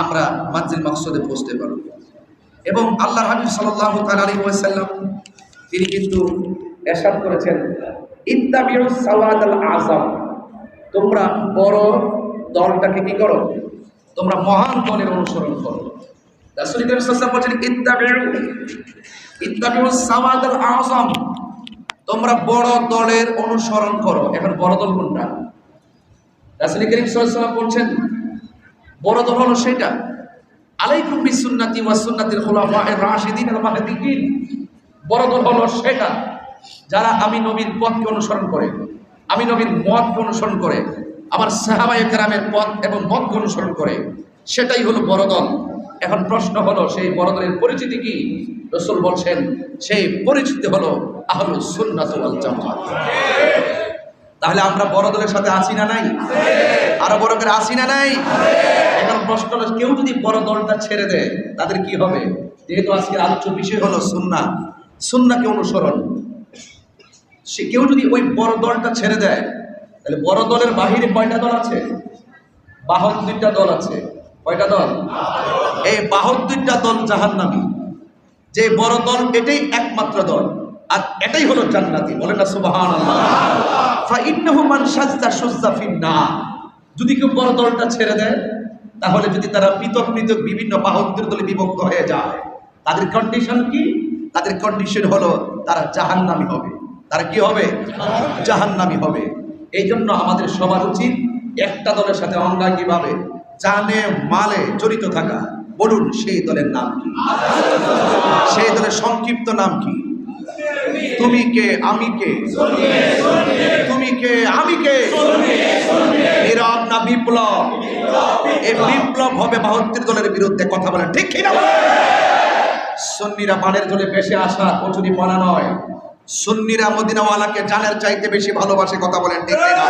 আমরা মানজিল মাকসুদে পৌঁছতে পারব। এবং আল্লাহ হাবিব সাল্লাহ আলী ওয়াসাল্লাম, তিনি কিন্তু এরশাদ করেছেন, ইত্তাবিউ সাওয়াদ আল আজম তোমরা বড় দলটাকে কি করো? তোমরা মহান দলের অনুসরণ করো। রাসূল করিম সাল্লাল্লাহু বলেছেন, ইত্তাবিউ ইত্তাবিউ সাওয়াদ আল আজম তোমরা বড় দলের অনুসরণ করো। এখন বড় দল কোনটা? রাসূল করিম সাল্লাল্লাহু বলছেন বড় দল হলো সেটা। আলাইকুম বিসুন্নাতি ওয়া সুন্নাতিল খুলাফায়ে রাশিদিন আল মাহদিয়িন। বড় দল হলো সেটা, যারা আমি নবীর পথকে অনুসরণ করে, আমি নবীর মতকে অনুসরণ করে, আমার সাহাবায়ে কেরামের পথ এবং মতকে অনুসরণ করে, সেটাই হলো বড় দল। এখন প্রশ্ন হলো, সেই বড় দলের পরিচিতি কি? রসুল বলছেন, সেই পরিচিতি হলো আহলুস সুন্নাত জামাত। তাহলে আমরা বড় দলের সাথে আসি না নাই? আরও বড় করে আসি না নাই? এখন প্রশ্ন হলো, কেউ যদি বড় দলটা ছেড়ে দেয়, তাদের কি হবে? যেহেতু আজকের আলোচ্য বিষয় হলো সুন্না। সুন্নাকে অনুসরণ। সে কেউ যদি ওই বড় দলটা ছেড়ে দেয়, তাহলে বড় দলের বাহিরে কয়টা দল আছে? বাহাত্তরটা দল আছে। কয়টা দল? এই বাহাত্তরটা দল জাহান্নামী। যে বড় দল, এটাই একমাত্র দল। আর এটাই হলো জান্নাতি। বলেন না সাজদা সুজদা যদি কেউ বড় দলটা ছেড়ে দেয়, তাহলে যদি তারা পৃথক পৃথক বিভিন্ন বাহাত্তর দলে বিভক্ত হয়ে যায়, তাদের কন্ডিশন কি? তাদের কন্ডিশন হলো তারা জাহান্নামী হবে। তারা কি হবে? জাহান্নামী হবে। এই জন্য আমাদের সবার উচিত একটা দলের সাথে অঙ্গাঙ্গিভাবে জানে, মালে জড়িত থাকা। বলুন, সেই দলের নাম কি? সেই দলের সংক্ষিপ্ত নাম কি? তুমি কে? আমি কে? তুমি কে? আমি কে? নীরব না বিপ্লব? এই বিপ্লব হবে বাহাত্তর দলের বিরুদ্ধে কথা বলেন ঠিক কিনা? সুন্নিরা পানের জলে বেশি আসা কচুরি পনা নয়। সুন্নিরা মদিনাওয়ালাকে জানের চাইতে বেশি ভালোবাসে কথা বলেন। ঠিক কিনা